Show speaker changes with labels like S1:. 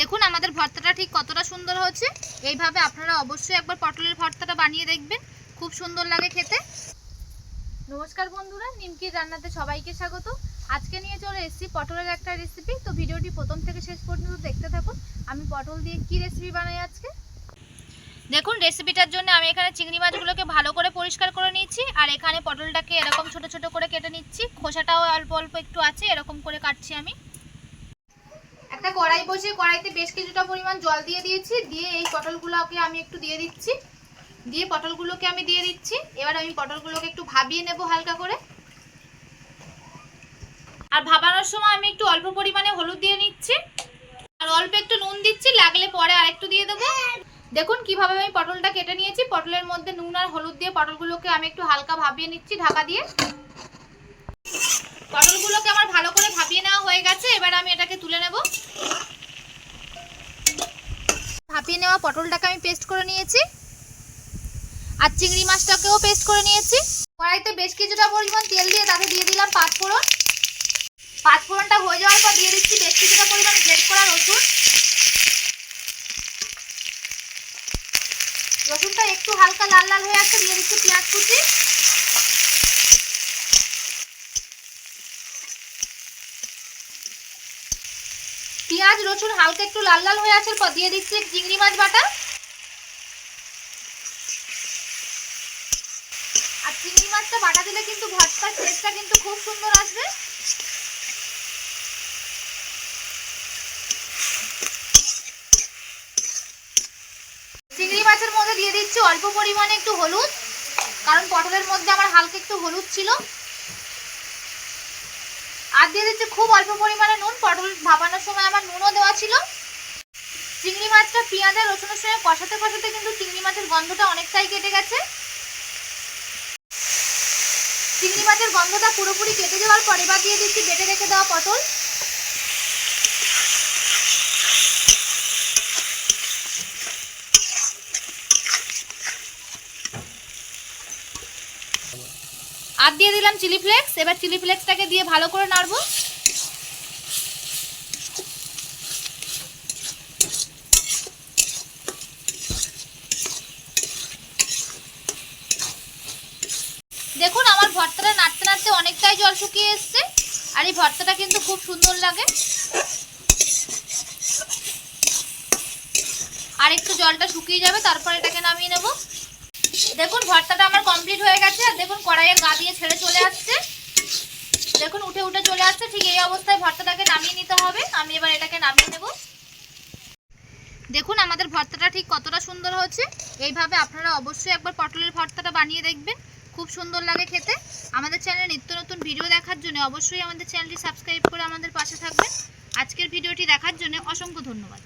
S1: দেখুন, আমাদের ভর্তাটা ঠিক কতটা সুন্দর হচ্ছে এইভাবে আপনারা অবশ্যই একবার পটলের ভর্তাটা বানিয়ে দেখবেন। খুব সুন্দর লাগে খেতে। নমস্কার বন্ধুরা নিমকির রান্নাতে সবাইকে স্বাগত। আজকে নিয়ে চলে এসেছি পটলের একটা রেসিপি তো ভিডিওটি প্রথম থেকে শেষ পর্যন্ত দেখতে থাকুন। আমি পটল দিয়ে কি রেসিপি বানাই আজকে? দেখুন রেসিপিটার জন্য আমি এখানে চিংড়ি মাছগুলোকে ভালো করে পরিষ্কার করে নিচ্ছি আর এখানে পটলটাকে এরকম ছোট ছোট করে কেটে নিচ্ছি। খোসাটাও অল্প অল্প একটু আছে, এরকম করে কাটছি আমি। একটা কড়াই বসিয়ে কড়াইতে বেশ কিছুটা পরিমাণ জল দিয়ে দিয়েছি। দিয়ে এই পটলগুলোকে আমি একটু দিয়ে দিচ্ছি। দিয়ে পটলগুলোকে আমি দিয়ে দিচ্ছি। এবার আমি পটলগুলোকে একটু ভাবিয়ে নেব হালকা করে। আর ভাবানোর সময় আমি একটু অল্প পরিমাণে হলুদ দিয়ে নিচ্ছি। আর অল্প একটু নুন দিচ্ছি, লাগলে পরে আরেকটু দিয়ে দেবো। দেখুন কীভাবে আমি পটলটা কেটে নিয়েছি। পটলের মধ্যে নুন আর হলুদ দিয়ে পটলগুলোকে আমি একটু হালকা ভাবিয়ে নিচ্ছি ঢাকা দিয়ে। পটলগুলোকে আমার ভালো করে ভাবিয়ে নেওয়া হয়ে গেছে। এবার আমি এটাকে তুলে নেব। ভাপিয়ে নেওয়া পটলটাকে আমি পেস্ট করে নিয়েছি। আর চিংড়ি মাছটাকেও পেস্ট করে নিয়েছি। কড়াইতে বেশ কিছুটা পরিমাণ তেল দিয়ে তাতে দিয়ে দিলাম পাঁচ ফোড়ন। পাঁচ ফোড়নটা হয়ে যাওয়ার পর দিয়ে দিচ্ছি বেশ কিছুটা পরিমাণ গ্রেট করা রসুন। রসুনটা একটু হালকা লাল লাল হয়ে আসছে, দিয়ে দিচ্ছি পেঁয়াজ কুচি। পেঁয়াজ, রসুন হালকা একটু লাল লাল হয়ে আসার পর দিয়ে দিচ্ছি চিংড়ি মাছ বাটা। আর চিংড়ি মাছটা বাটা দিলে কিন্তু ভর্তার টেস্টটা কিন্তু খুব সুন্দর আসবে। চিংড়ি মাছের মধ্যে দিয়ে দিচ্ছি অল্প পরিমাণে একটু হলুদ, কারণ পটলের মধ্যে আমার হালকা একটু হলুদ ছিল। আর দিয়ে দিচ্ছি খুব অল্প পরিমাণে নুন, পটল ভাপানোর সময় আমার নুনও দেওয়া ছিল। চিংড়ি মাছটা পেঁয়াজ আর রসুনের সঙ্গে কষাতে কষাতে কিন্তু চিংড়ি মাছের গন্ধটা অনেকটাই কেটে গেছে। চিংড়ি মাছের গন্ধটা পুরোপুরি কেটে যাওয়ার পরে এবার দিয়ে দিচ্ছি বেটে রেখে দেওয়া পটল। আর দিয়ে দিলাম চিলি ফ্লেক্স। এবার চিলি ফ্লেক্সটাকে দিয়ে ভালো করে নাড়বো। দেখুন, আমার ভর্তাটা নাড়তে নাড়তে অনেকটাই জল শুকিয়ে এসছে, আর এই ভর্তাটা কিন্তু খুব সুন্দর লাগে। আর একটু জলটা শুকিয়ে যাবে, তারপর এটাকে নামিয়ে নেব। দেখুন, ভর্তাটা আমার কমপ্লিট হয়ে কড়াইয়ের গা দিয়ে ছেড়ে চলে আসছে। দেখুন, উঠে উঠে চলে আসছে। ঠিক এই অবস্থায় ভর্তাটাকে নামিয়ে নিতে হবে। আমি এবার এটাকে নামিয়ে নেব। দেখুন, আমাদের ভর্তাটা ঠিক কতটা সুন্দর হচ্ছে এইভাবে আপনারা অবশ্যই একবার পটলের ভর্তাটা বানিয়ে দেখবেন। খুব সুন্দর লাগে খেতে। আমাদের চ্যানেলে নিত্য নতুন ভিডিও দেখার জন্য অবশ্যই আমাদের চ্যানেলটি সাবস্ক্রাইব করে আমাদের পাশে থাকবেন। আজকের ভিডিওটি দেখার জন্য অসংখ্য ধন্যবাদ।